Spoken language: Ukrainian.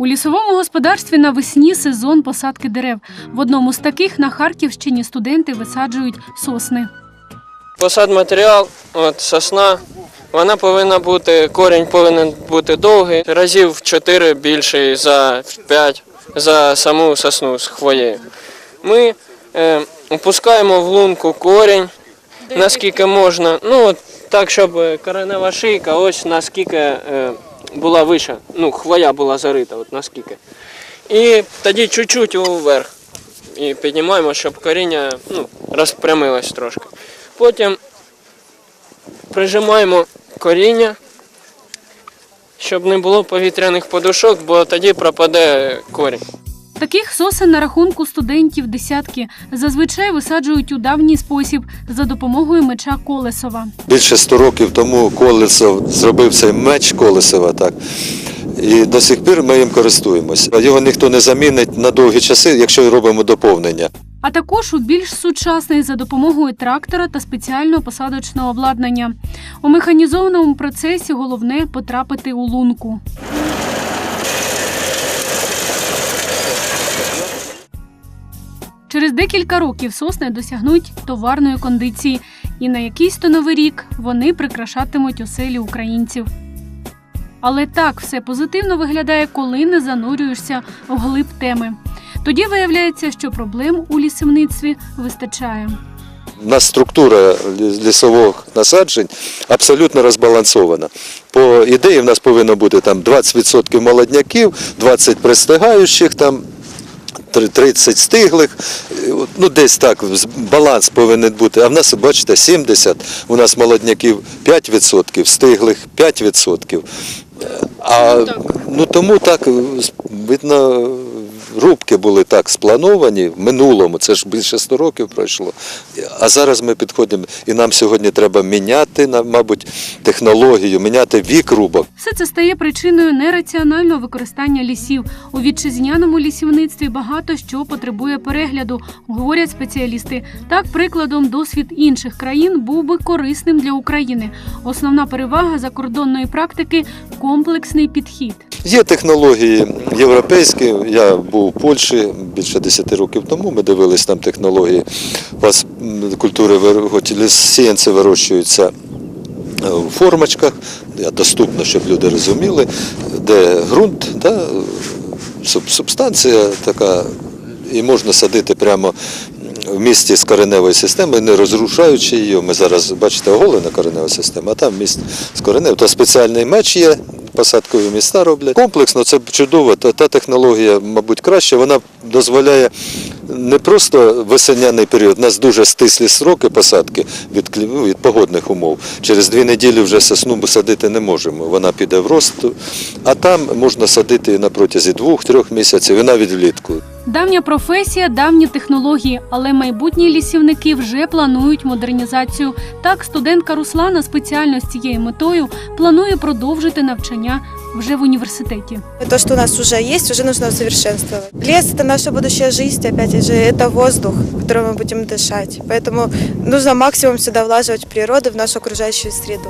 У лісовому господарстві навесні сезон посадки дерев. В одному з таких на Харківщині студенти висаджують сосни. Посад матеріал, от сосна, вона повинна бути, корінь повинен бути довгий, разів в 4 більший за 5 за саму сосну з хвоєю. Ми е, опускаємо в лунку корінь, наскільки можна, ну от так, щоб е, коренева шийка ось наскільки е, була вища, ну хвоя була зарита, от наскільки. І тоді чуть-чуть вверх. І піднімаємо, щоб коріння ну, розпрямилось трошки. Потім прижимаємо коріння, щоб не було повітряних подушок, бо тоді пропаде корінь. Таких сосен на рахунку студентів десятки зазвичай висаджують у давній спосіб за допомогою меча Колесова. Більше 100 років тому Колесов зробив цей меч Колесова, так. І до сих пір ми їм користуємося. Його ніхто не замінить на довгі часи, якщо робимо доповнення. а також у більш сучасний за допомогою трактора та спеціального посадочного обладнання. У механізованому процесі головне потрапити у лунку. Через декілька років сосни досягнуть товарної кондиції, і на якийсь то новий рік вони прикрашатимуть оселі українців. Але так все позитивно виглядає, коли не занурюєшся в глиб теми. Тоді виявляється, що проблем у лісівництві вистачає. У нас структура лісових насаджень абсолютно розбалансована. По ідеї в нас повинно бути там 20% молодняків, 20 пристигаючих, там 30 стиглих. Ну, десь так баланс повинен бути. А в нас, бачите, 70, у нас молодняків 5%, стиглих 5%. А ну тому так видно, рубки були так сплановані в минулому, це ж більше 100 років пройшло. А зараз ми підходимо, і нам сьогодні треба міняти, мабуть, технологію, міняти вік рубок. Все це стає причиною нераціонального використання лісів. У вітчизняному лісівництві багато що потребує перегляду, говорять спеціалісти. Так, прикладом, досвід інших країн був би корисним для України. Основна перевага закордонної практики комплексний підхід. Є технології європейські. Я був у Польщі більше 10 років тому. Ми дивились там технології. У вас культури сіянці вирощуються е, у формочках, доступно, щоб люди розуміли, де ґрунт, да, субстанція така, і можна садити прямо в місті з кореневої системи, не розрушаючи її. Ми зараз, бачите, оголена коренева система, а там міст з кореневою. То спеціальний меч є, посадкові міста роблять. Комплексно це чудово. Та, та технологія, мабуть, краще. Вона дозволяє не просто весняний період, у нас дуже стислі сроки посадки від, ну, від погодних умов. Через дві неділі вже сосну садити не можемо. Вона піде в рост, а там можна садити на протязі двох-трьох місяців і навіть влітку. Давня професія, давні технології, але майбутні лісівники вже планують модернізацію. Так, студентка Руслана спеціально з цією метою планує продовжити навчання вже в університеті. То, что у нас уже есть, уже нужно усовершенствовать. Лес – это наша будущая жизнь, опять же, это воздух, которым мы будем дышать. Поэтому нужно максимум сюда влаживать в природу, в нашу окружающую среду.